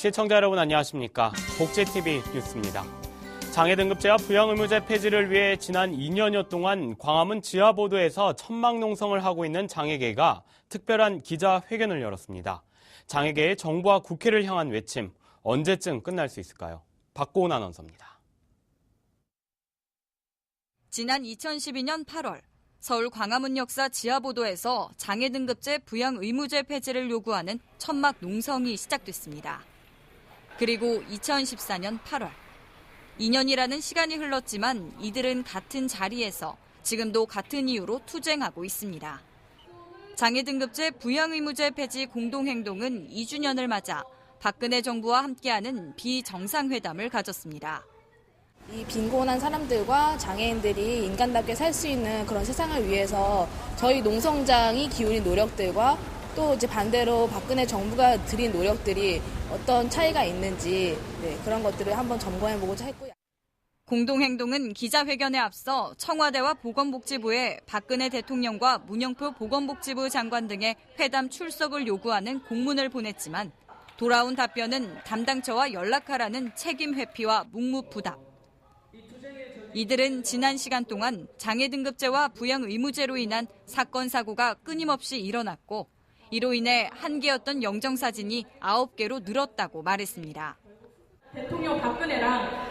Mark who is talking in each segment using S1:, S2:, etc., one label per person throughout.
S1: 시청자 여러분 안녕하십니까. 복지TV 뉴스입니다. 장애 등급제와 부양 의무제 폐지를 위해 지난 2년여 동안 광화문 지하보도에서 천막 농성을 하고 있는 장애계가 특별한 기자회견을 열었습니다. 장애계의 정부와 국회를 향한 외침 언제쯤 끝날 수 있을까요? 박고은 아나운서입니다.
S2: 지난 2012년 8월 서울 광화문 역사 지하보도에서 장애 등급제 부양 의무제 폐지를 요구하는 천막 농성이 시작됐습니다. 그리고 2014년 8월 2년이라는 시간이 흘렀지만 이들은 같은 자리에서 지금도 같은 이유로 투쟁하고 있습니다. 장애 등급제 부양 의무제 폐지 공동행동은 2주년을 맞아 박근혜 정부와 함께하는 비정상회담을 가졌습니다.
S3: 이 빈곤한 사람들과 장애인들이 인간답게 살 수 있는 그런 세상을 위해서 저희 농성장이 기울인 노력들과 또 이제 반대로 박근혜 정부가 들인 노력들이 어떤 차이가 있는지 네, 그런 것들을 한번 점검해 보고자 했고요.
S2: 공동행동은 기자회견에 앞서 청와대와 보건복지부에 박근혜 대통령과 문영표 보건복지부 장관 등의 회담 출석을 요구하는 공문을 보냈지만 돌아온 답변은 담당처와 연락하라는 책임 회피와 묵묵부답. 이들은 지난 시간 동안 장애 등급제와 부양 의무제로 인한 사건 사고가 끊임없이 일어났고 이로 인해 한 개였던 영정 사진이 아홉 개로 늘었다고 말했습니다.
S4: 대통령 박근혜랑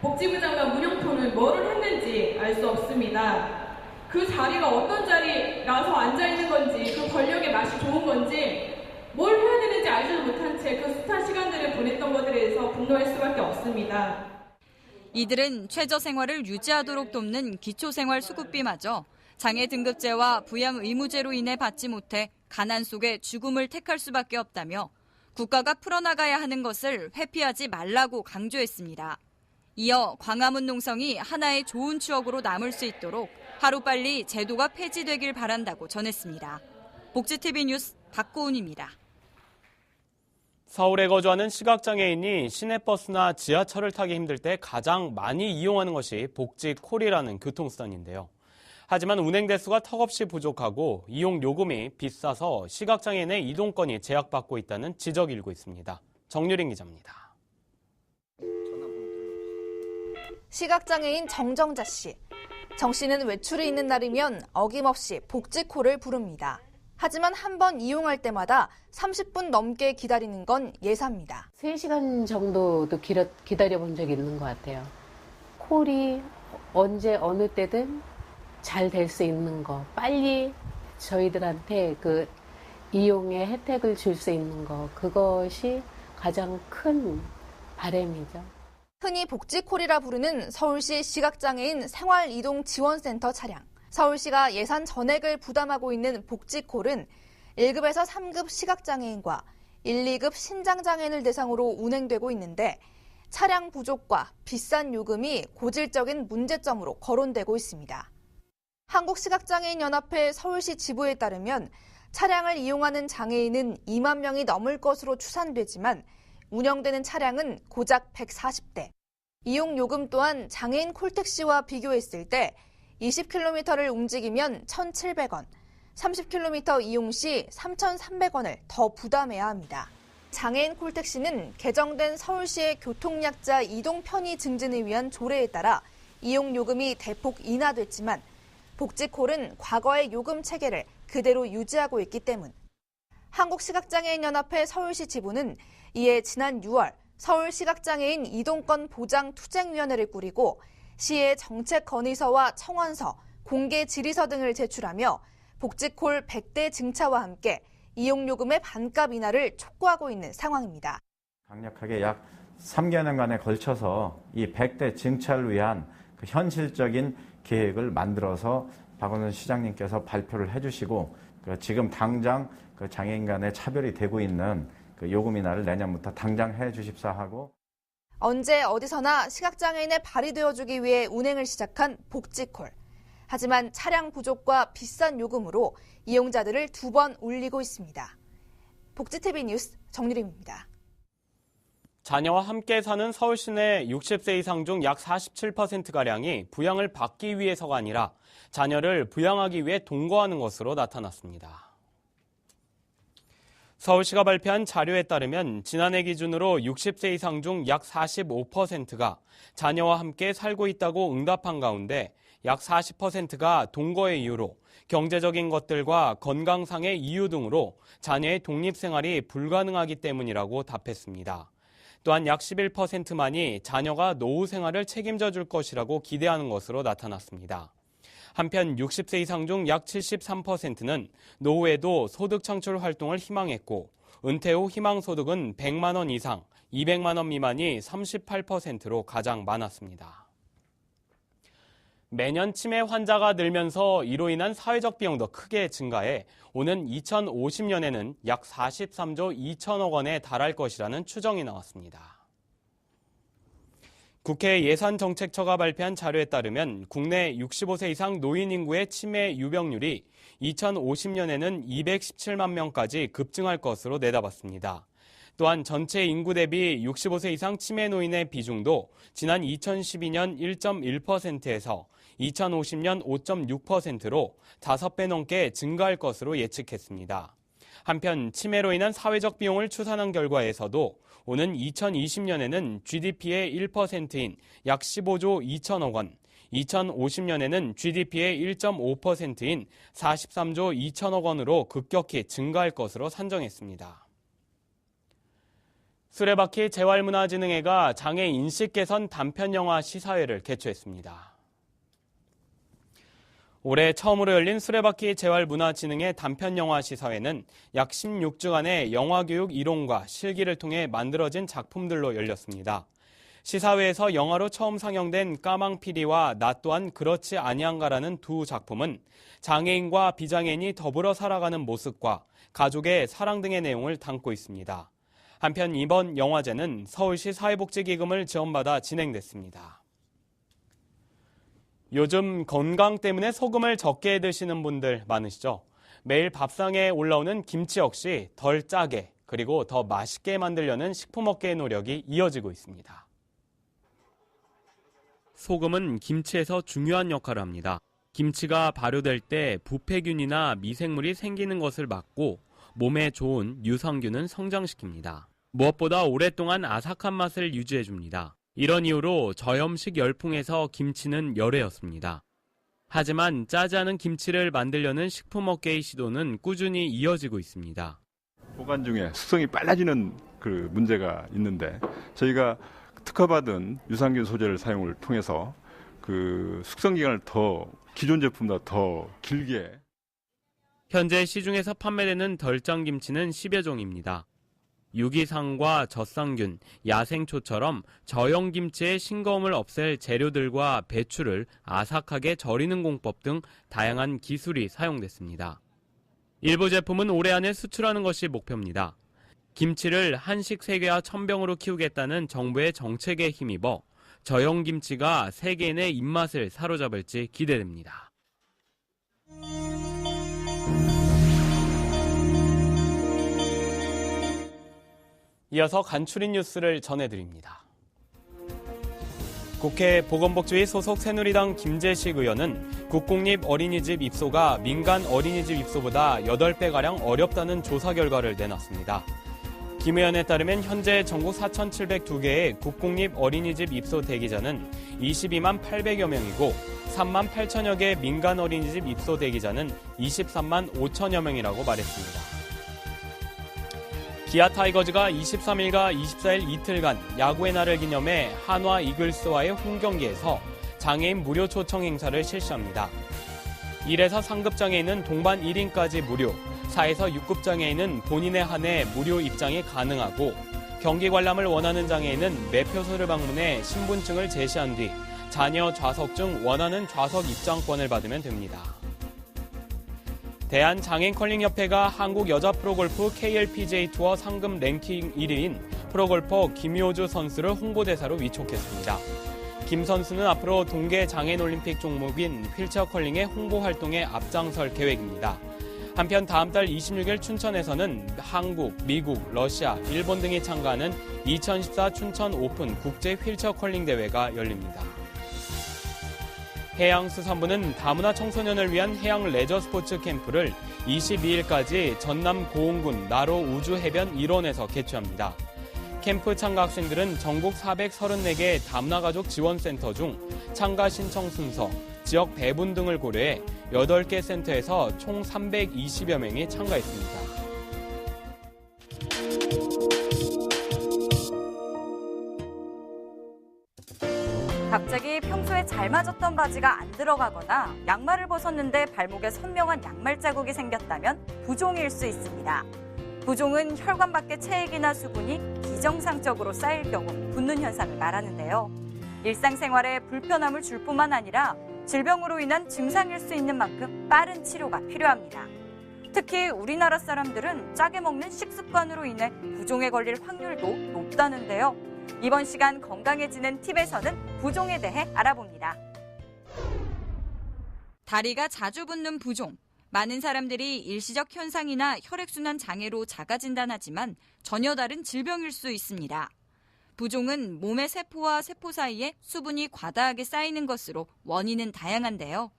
S4: 복지부 장관 문영표는 뭐를 했는지 알 수 없습니다. 그 자리가 어떤 자리라서 앉아 있는 건지 그 권력의 맛이 좋은 건지 뭘 해야 되는지 알지도 못한 채 그 숱한 시간들을 보냈던 것들에 대해서 분노할 수밖에 없습니다.
S2: 이들은 최저 생활을 유지하도록 돕는 기초생활 수급비마저 장애 등급제와 부양 의무제로 인해 받지 못해 가난 속에 죽음을 택할 수밖에 없다며 국가가 풀어나가야 하는 것을 회피하지 말라고 강조했습니다. 이어 광화문 농성이 하나의 좋은 추억으로 남을 수 있도록 하루빨리 제도가 폐지되길 바란다고 전했습니다. 복지TV 뉴스 박고은입니다.
S1: 서울에 거주하는 시각장애인이 시내버스나 지하철을 타기 힘들 때 가장 많이 이용하는 것이 복지콜이라는 교통수단인데요. 하지만 운행 대수가 턱없이 부족하고 이용 요금이 비싸서 시각장애인의 이동권이 제약받고 있다는 지적이 일고 있습니다. 정유린 기자입니다.
S5: 시각장애인 정정자 씨. 정 씨는 외출이 있는 날이면 어김없이 복지콜을 부릅니다. 하지만 한 번 이용할 때마다 30분 넘게 기다리는 건 예사입니다.
S6: 3시간 정도도 기다, 기다려 본 적이 있는 것 같아요. 콜이 언제 어느 때든 잘 될 수 있는 거, 빨리 저희들한테 그 이용의 혜택을 줄 수 있는 거, 그것이 가장 큰 바람이죠.
S5: 흔히 복지콜이라 부르는 서울시 시각장애인 생활이동지원센터 차량. 서울시가 예산 전액을 부담하고 있는 복지콜은 1급에서 3급 시각장애인과 1, 2급 신장장애인을 대상으로 운행되고 있는데 차량 부족과 비싼 요금이 고질적인 문제점으로 거론되고 있습니다. 한국시각장애인 연합회 서울시 지부에 따르면 차량을 이용하는 장애인은 2만 명이 넘을 것으로 추산되지만 운영되는 차량은 고작 140대. 이용 요금 또한 장애인 콜택시와 비교했을 때 20km를 움직이면 1,700원, 30km 이용 시 3,300원을 더 부담해야 합니다. 장애인 콜택시는 개정된 서울시의 교통약자 이동 편의 증진을 위한 조례에 따라 이용 요금이 대폭 인하됐지만 복지콜은 과거의 요금 체계를 그대로 유지하고 있기 때문. 한국시각장애인연합회 서울시 지부는 이에 지난 6월 서울시각장애인 이동권 보장 투쟁위원회를 꾸리고 시의 정책 건의서와 청원서, 공개 질의서 등을 제출하며 복지콜 100대 증차와 함께 이용요금의 반값 인하를 촉구하고 있는 상황입니다.
S7: 강력하게 약 3개년간에 걸쳐서 이 100대 증차를 위한 그 현실적인 계획을 만들어서 박원순 시장님께서 발표를 해주시고 그 지금 당장 그 장애인 간의 차별이 되고 있는 그 요금 인하를 내년부터 당장 해 주십사 하고
S5: 언제 어디서나 시각장애인의 발이 되어주기 위해 운행을 시작한 복지콜. 하지만 차량 부족과 비싼 요금으로 이용자들을 두 번 울리고 있습니다. 복지TV 뉴스 정유림입니다.
S1: 자녀와 함께 사는 서울 시내 60세 이상 중 약 47%가량이 부양을 받기 위해서가 아니라 자녀를 부양하기 위해 동거하는 것으로 나타났습니다. 서울시가 발표한 자료에 따르면 지난해 기준으로 60세 이상 중 약 45%가 자녀와 함께 살고 있다고 응답한 가운데 약 40%가 동거의 이유로 경제적인 것들과 건강상의 이유 등으로 자녀의 독립 생활이 불가능하기 때문이라고 답했습니다. 또한 약 11%만이 자녀가 노후 생활을 책임져 줄 것이라고 기대하는 것으로 나타났습니다. 한편 60세 이상 중 약 73%는 노후에도 소득 창출 활동을 희망했고 은퇴 후 희망 소득은 100만 원 이상, 200만 원 미만이 38%로 가장 많았습니다. 매년 치매 환자가 늘면서 이로 인한 사회적 비용도 크게 증가해 오는 2050년에는 약 43조 2천억 원에 달할 것이라는 추정이 나왔습니다. 국회 예산정책처가 발표한 자료에 따르면 국내 65세 이상 노인 인구의 치매 유병률이 2050년에는 217만 명까지 급증할 것으로 내다봤습니다. 또한 전체 인구 대비 65세 이상 치매 노인의 비중도 지난 2012년 1.1%에서 2050년 5.6%로 5배 넘게 증가할 것으로 예측했습니다. 한편 치매로 인한 사회적 비용을 추산한 결과에서도 오는 2020년에는 GDP의 1%인 약 15조 2천억 원, 2050년에는 GDP의 1.5%인 43조 2천억 원으로 급격히 증가할 것으로 산정했습니다. 수레바퀴 재활문화진흥회가 장애 인식 개선 단편 영화 시사회를 개최했습니다. 올해 처음으로 열린 수레바퀴 재활문화진흥회 단편 영화 시사회는 약 16주간의 영화교육 이론과 실기를 통해 만들어진 작품들로 열렸습니다. 시사회에서 영화로 처음 상영된 까망피리와 나 또한 그렇지 아니한가라는 두 작품은 장애인과 비장애인이 더불어 살아가는 모습과 가족의 사랑 등의 내용을 담고 있습니다. 한편 이번 영화제는 서울시 사회복지기금을 지원받아 진행됐습니다. 요즘 건강 때문에 소금을 적게 드시는 분들 많으시죠? 매일 밥상에 올라오는 김치 역시 덜 짜게 그리고 더 맛있게 만들려는 식품업계의 노력이 이어지고 있습니다. 소금은 김치에서 중요한 역할을 합니다. 김치가 발효될 때 부패균이나 미생물이 생기는 것을 막고 몸에 좋은 유산균은 성장시킵니다. 무엇보다 오랫동안 아삭한 맛을 유지해줍니다. 이런 이유로 저염식 열풍에서 김치는 열애였습니다. 하지만 짜지 않은 김치를 만들려는 식품업계의 시도는 꾸준히 이어지고 있습니다.
S8: 보관 중에 숙성이 빨라지는 그 문제가 있는데 저희가 특허받은 유산균 소재를 사용을 통해서 그 숙성 기간을 더 기존 제품보다 더 길게
S1: 현재 시중에서 판매되는 덜짱 김치는 10여 종입니다. 유기상과 젖상균, 야생초처럼 저염 김치의 싱거움을 없앨 재료들과 배추를 아삭하게 절이는 공법 등 다양한 기술이 사용됐습니다. 일부 제품은 올해 안에 수출하는 것이 목표입니다. 김치를 한식 세계화 천병으로 키우겠다는 정부의 정책에 힘입어 저염 김치가 세계인의 입맛을 사로잡을지 기대됩니다. 이어서 간추린 뉴스를 전해드립니다. 국회 보건복지위 소속 새누리당 김재식 의원은 국공립 어린이집 입소가 민간 어린이집 입소보다 8배가량 어렵다는 조사 결과를 내놨습니다. 김 의원에 따르면 현재 전국 4,702개의 국공립 어린이집 입소 대기자는 22만 800여 명이고 3만 8천여 개 민간 어린이집 입소 대기자는 23만 5천여 명이라고 말했습니다. 기아 타이거즈가 23일과 24일 이틀간 야구의 날을 기념해 한화 이글스와의 홈 경기에서 장애인 무료 초청 행사를 실시합니다. 1에서 상급 장애인은 동반 1인까지 무료, 4에서 6급 장애인은 본인에 한해 무료 입장이 가능하고 경기 관람을 원하는 장애인은 매표소를 방문해 신분증을 제시한 뒤 자녀 좌석 중 원하는 좌석 입장권을 받으면 됩니다. 대한장애인컬링협회가 한국 여자 프로골프 KLPJ 투어 상금 랭킹 1위인 프로골퍼 김효주 선수를 홍보대사로 위촉했습니다. 김 선수는 앞으로 동계 장애인 올림픽 종목인 휠체어 컬링의 홍보 활동에 앞장설 계획입니다. 한편 다음 달 26일 춘천에서는 한국, 미국, 러시아, 일본 등이 참가하는 2014 춘천 오픈 국제 휠체어 컬링 대회가 열립니다. 해양수산부는 다문화 청소년을 위한 해양 레저 스포츠 캠프를 22일까지 전남 고흥군 나로 우주 해변 일원에서 개최합니다. 캠프 참가 학생들은 전국 434개 다문화 가족 지원센터 중 참가 신청 순서, 지역 배분 등을 고려해 8개 센터에서 총 320여 명이 참가했습니다.
S2: 갑자기 평소에 잘 맞았던 바지가 안 들어가거나 양말을 벗었는데 발목에 선명한 양말 자국이 생겼다면 부종일 수 있습니다. 부종은 혈관 밖의 체액이나 수분이 비정상적으로 쌓일 경우 붓는 현상을 말하는데요. 일상생활에 불편함을 줄 뿐만 아니라 질병으로 인한 증상일 수 있는 만큼 빠른 치료가 필요합니다. 특히 우리나라 사람들은 짜게 먹는 식습관으로 인해 부종에 걸릴 확률도 높다는데요. 이번 시간 건강해지는 팁에서는 부종에 대해 알아봅니다. 다리가 자주 붓는 부종. 많은 사람들이 일시적 현상이나 혈액순환 장애로 자가 진단하지만 전혀 다른 질병일 수 있습니다. 부종은 몸의 세포와 세포 사이에 수분이 과다하게 쌓이는 것으로 원인은 다양한데요.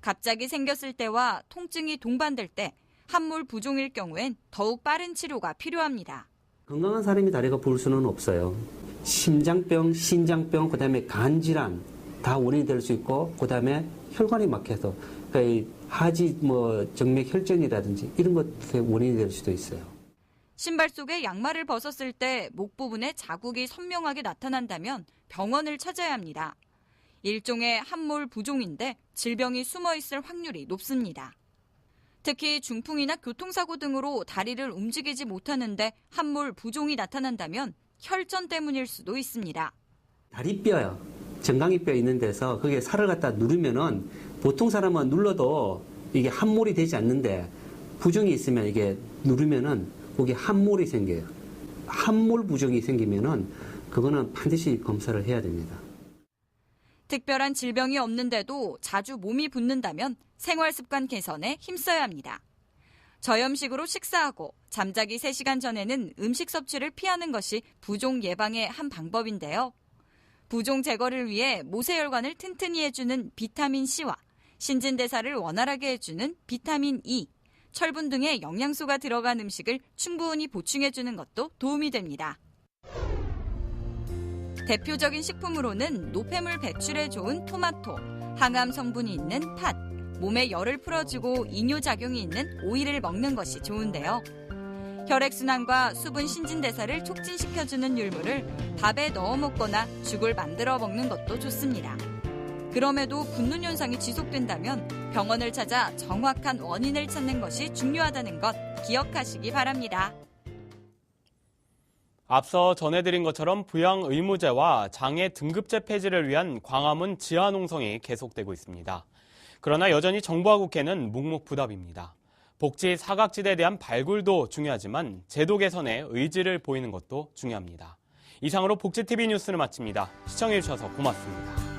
S2: 갑자기 생겼을 때와 통증이 동반될 때 함몰 부종일 경우엔 더욱 빠른 치료가 필요합니다.
S9: 건강한 사람이 다리가 부을 수는 없어요. 심장병, 신장병, 그 다음에 간 질환 다 원인이 될 수 있고 그 다음에 혈관이 막혀서 그러니까 이 하지 뭐 정맥 혈전이라든지 이런 것의 원인이 될 수도 있어요.
S2: 신발 속에 양말을 벗었을 때 목 부분에 자국이 선명하게 나타난다면 병원을 찾아야 합니다. 일종의 함몰 부종인데 질병이 숨어 있을 확률이 높습니다. 특히 중풍이나 교통사고 등으로 다리를 움직이지 못하는데 함몰 부종이 나타난다면 혈전 때문일 수도 있습니다.
S9: 다리뼈요. 정강이뼈 있는 데서 거기에 살을 갖다 누르면은 보통 사람은 눌러도 이게 함몰이 되지 않는데 부종이 있으면 이게 누르면은 거기 함몰이 생겨요. 함몰 부종이 생기면은 그거는 반드시 검사를 해야 됩니다.
S2: 특별한 질병이 없는데도 자주 몸이 붓는다면 생활 습관 개선에 힘써야 합니다. 저염식으로 식사하고 잠자기 3시간 전에는 음식 섭취를 피하는 것이 부종 예방의 한 방법인데요. 부종 제거를 위해 모세혈관을 튼튼히 해주는 비타민 C와 신진대사를 원활하게 해주는 비타민 E, 철분 등의 영양소가 들어간 음식을 충분히 보충해주는 것도 도움이 됩니다. 대표적인 식품으로는 노폐물 배출에 좋은 토마토, 항암 성분이 있는 팥, 몸에 열을 풀어주고 이뇨작용이 있는 오이를 먹는 것이 좋은데요. 혈액순환과 수분 신진대사를 촉진시켜주는 율무를 밥에 넣어 먹거나 죽을 만들어 먹는 것도 좋습니다. 그럼에도 붓는 현상이 지속된다면 병원을 찾아 정확한 원인을 찾는 것이 중요하다는 것 기억하시기 바랍니다.
S1: 앞서 전해드린 것처럼 부양 의무제와 장애 등급제 폐지를 위한 광화문 지하 농성이 계속되고 있습니다. 그러나 여전히 정부와 국회는 묵묵부답입니다. 복지 사각지대에 대한 발굴도 중요하지만 제도 개선에 의지를 보이는 것도 중요합니다. 이상으로 복지TV 뉴스를 마칩니다. 시청해주셔서 고맙습니다.